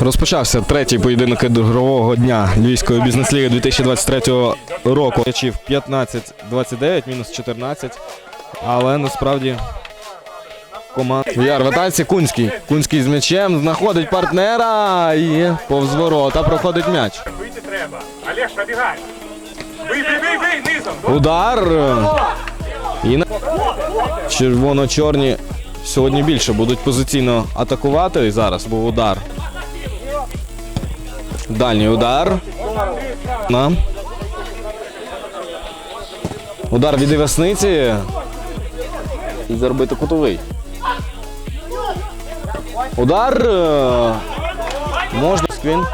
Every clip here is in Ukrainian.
Розпочався третій поєдинок ігрового дня Львівської бізнес-ліги 2023 року. М'ячів 15-29, мінус 14. Але насправді команда. Яр в Кунський. Кунський з м'ячем знаходить партнера і повз ворота проходить м'яч. Вийти треба. Олеж, набігай. Низом. Удар. І на... червоно-чорні сьогодні більше будуть позиційно атакувати. І зараз був удар. Дальній удар. На. Удар від Івасниці. І заробити кутовий. Удар. е, Можна сквін.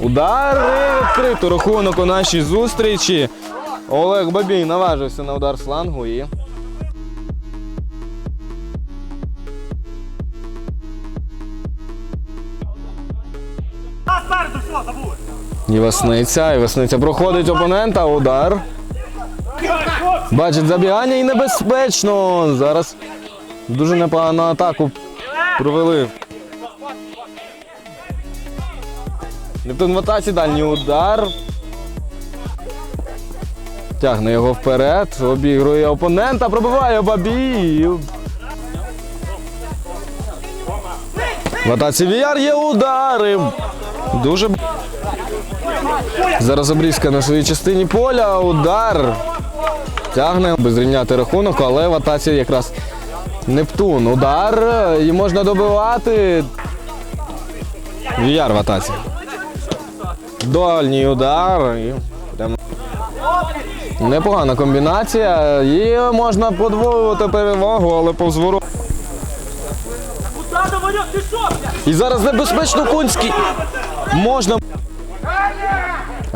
Удар і відкрито рахунок у нашій зустрічі. Олег Бабій наважився на удар з флангу і. Івасниця. Івасниця проходить опонента. Удар. Бачить забігання і небезпечно. Зараз дуже непогану атаку провели. Нептун в атаці, дальній удар. Тягне його вперед, обігрує опонента, пробиває Бабій. В атаці Віяр є удари. Дуже. Зараз обрізка на своїй частині поля. Удар. Тягне, аби зрівняти рахунок, але в атаці якраз Нептун. Удар. І можна добивати. Віяр в атаці. Дальній удар. І. Непогана комбінація. І можна подвоювати перевагу, але повз ворот. І зараз небезпечно Кунський. Можна.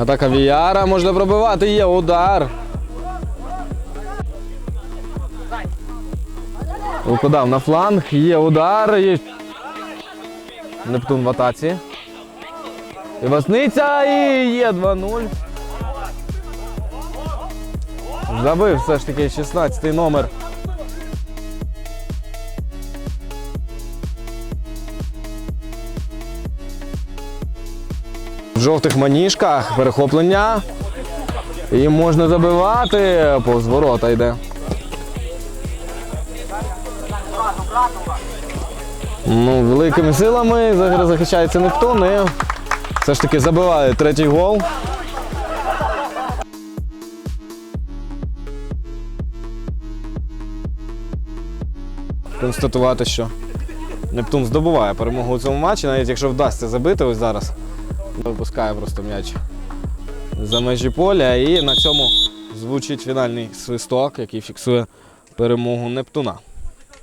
Атака Віяра можна пробивати. Є удар. Подав на фланг. Є удар. І... Нептун в атаці. Івасниця і є 2-0. Забив все ж таки 16 номер. Жовтих маніжках перехоплення. І можна забивати. Повз ворота йде. Ну, великими силами захищається Нептун і все ж таки забиває третій гол. Констатувати, що Нептун здобуває перемогу у цьому матчі, навіть якщо вдасться забити ось зараз. Випускає просто м'яч за межі поля і на цьому звучить фінальний свисток, який фіксує перемогу Нептуна.